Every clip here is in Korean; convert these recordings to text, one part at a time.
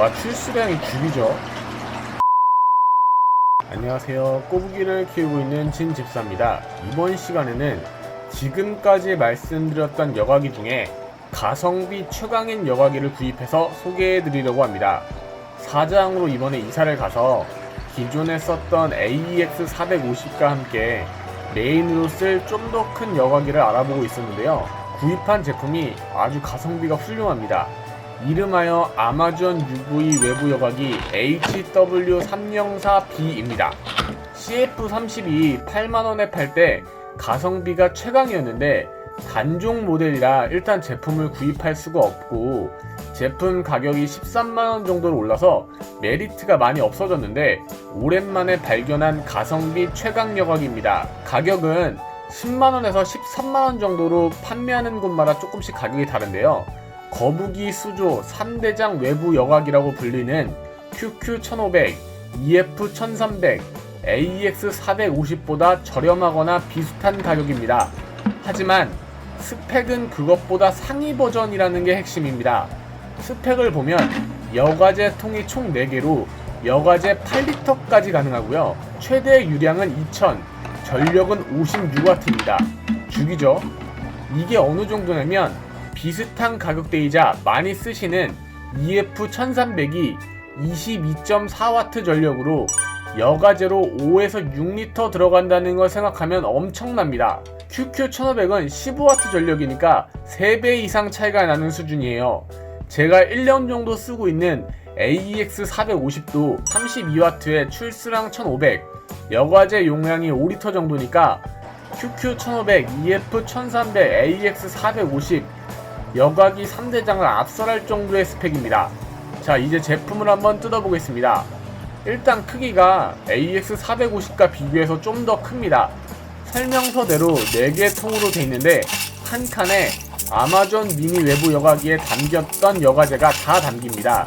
와 출수량이 죽이죠. 안녕하세요. 꼬부기를 키우고 있는 진집사입니다. 이번 시간에는 지금까지 말씀드렸던 여과기 중에 가성비 최강인 여과기를 구입해서 소개해 드리려고 합니다. 사장으로 이번에 이사를 가서 기존에 썼던 AEX 450과 함께 메인으로 쓸 좀 더 큰 여과기를 알아보고 있었는데요. 구입한 제품이 아주 가성비가 훌륭합니다 이름하여 아마존 UV 외부 여과기 HW304B입니다. CF32 8만원에 팔 때 가성비가 최강이었는데 단종 모델이라 일단 제품을 구입할 수가 없고 제품 가격이 13만원 정도로 올라서 메리트가 많이 없어졌는데 오랜만에 발견한 가성비 최강 여과기입니다. 가격은 10만원에서 13만원 정도로 판매하는 곳마다 조금씩 가격이 다른데요. 거북이 수조 3대장 외부 여과기라고 불리는 QQ1500, EF1300, AEX450보다 저렴하거나 비슷한 가격입니다. 하지만 스펙은 그것보다 상위 버전이라는 게 핵심입니다. 스펙을 보면 여과제 통이 총 4개로 여과제 8리터까지 가능하고요. 최대 유량은 2000, 전력은 56W입니다. 죽이죠? 이게 어느 정도냐면 비슷한 가격대이자 많이 쓰시는 EF1300이 22.4W 전력으로 여가제로 5에서 6리터 들어간다는 걸 생각하면 엄청납니다. QQ1500은 15W 전력이니까 3배 이상 차이가 나는 수준이에요. 제가 1년 정도 쓰고 있는 AEX450도 32W의 출수량 1500, 여과제 용량이 5리터 정도니까 QQ1500, EF1300, AEX450 여과기 3대장을 앞설할 정도의 스펙입니다. 자, 이제 제품을 한번 뜯어보겠습니다. 일단 크기가 AX450과 비교해서 좀 더 큽니다. 설명서대로 4개 통으로 돼 있는데 한 칸에 아마존 미니 외부 여과기에 담겼던 여과제가 다 담깁니다.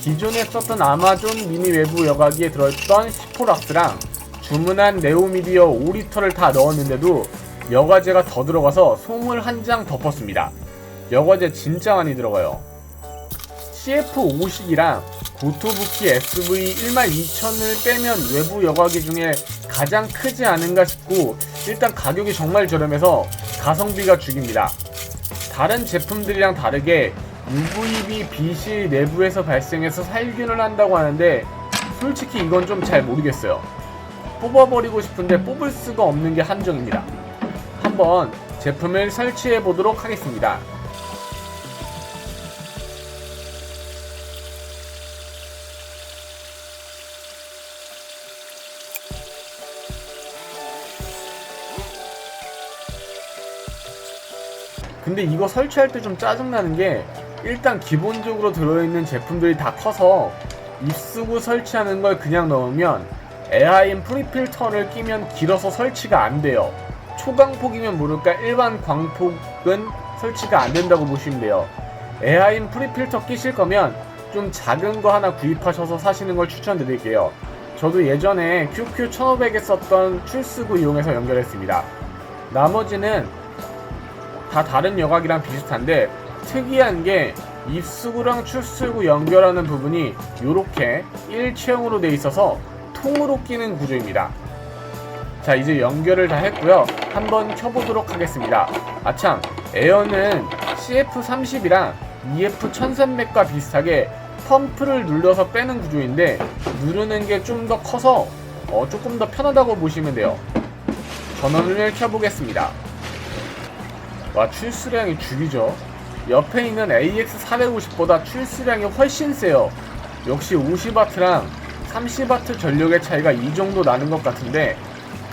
기존에 썼던 아마존 미니 외부 여과기에 들어있던 시포락스랑 주문한 네오미디어 5리터를 다 넣었는데도 여과제가 더 들어가서 솜을 한 장 덮었습니다. 여과제 진짜 많이 들어가요. CF50이랑 고토부키 SV 12000을 빼면 외부 여과기 중에 가장 크지 않은가 싶고 일단 가격이 정말 저렴해서 가성비가 죽입니다. 다른 제품들이랑 다르게 UVB 빛이 내부에서 발생해서 살균을 한다고 하는데 솔직히 이건 좀 잘 모르겠어요. 뽑아버리고 싶은데 뽑을 수가 없는 게 함정입니다. 한번 제품을 설치해 보도록 하겠습니다. 근데 이거 설치할 때 좀 짜증나는 게 일단 기본적으로 들어있는 제품들이 다 커서 입수구 설치하는 걸 그냥 넣으면 에아인 프리필터를 끼면 길어서 설치가 안 돼요. 초광폭이면 모를까 일반 광폭은 설치가 안 된다고 보시면 돼요. 에아인 프리필터 끼실 거면 좀 작은 거 하나 구입하셔서 사시는 걸 추천드릴게요. 저도 예전에 QQ1500에 썼던 출수구 이용해서 연결했습니다. 나머지는 다 다른 여각이랑 비슷한데 특이한 게 입수구랑 출수구 연결하는 부분이 이렇게 일체형으로 돼 있어서 통으로 끼는 구조입니다. 자 이제 연결을 다 했고요. 한번 켜보도록 하겠습니다. 아참 에어는 CF30이랑 EF1300과 비슷하게 펌프를 눌러서 빼는 구조인데 누르는 게 좀 더 커서 어, 조금 더 편하다고 보시면 돼요. 전원을 켜보겠습니다. 와 출수량이 죽이죠. 옆에 있는 AX450보다 출수량이 훨씬 세요. 역시 50W랑 30W 전력의 차이가 이 정도 나는 것 같은데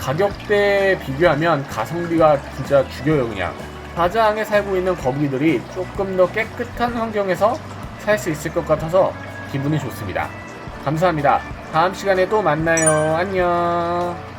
가격대에 비교하면 가성비가 진짜 죽여요 그냥. 가장에 살고 있는 거북이들이 조금 더 깨끗한 환경에서 살 수 있을 것 같아서 기분이 좋습니다. 감사합니다. 다음 시간에 또 만나요. 안녕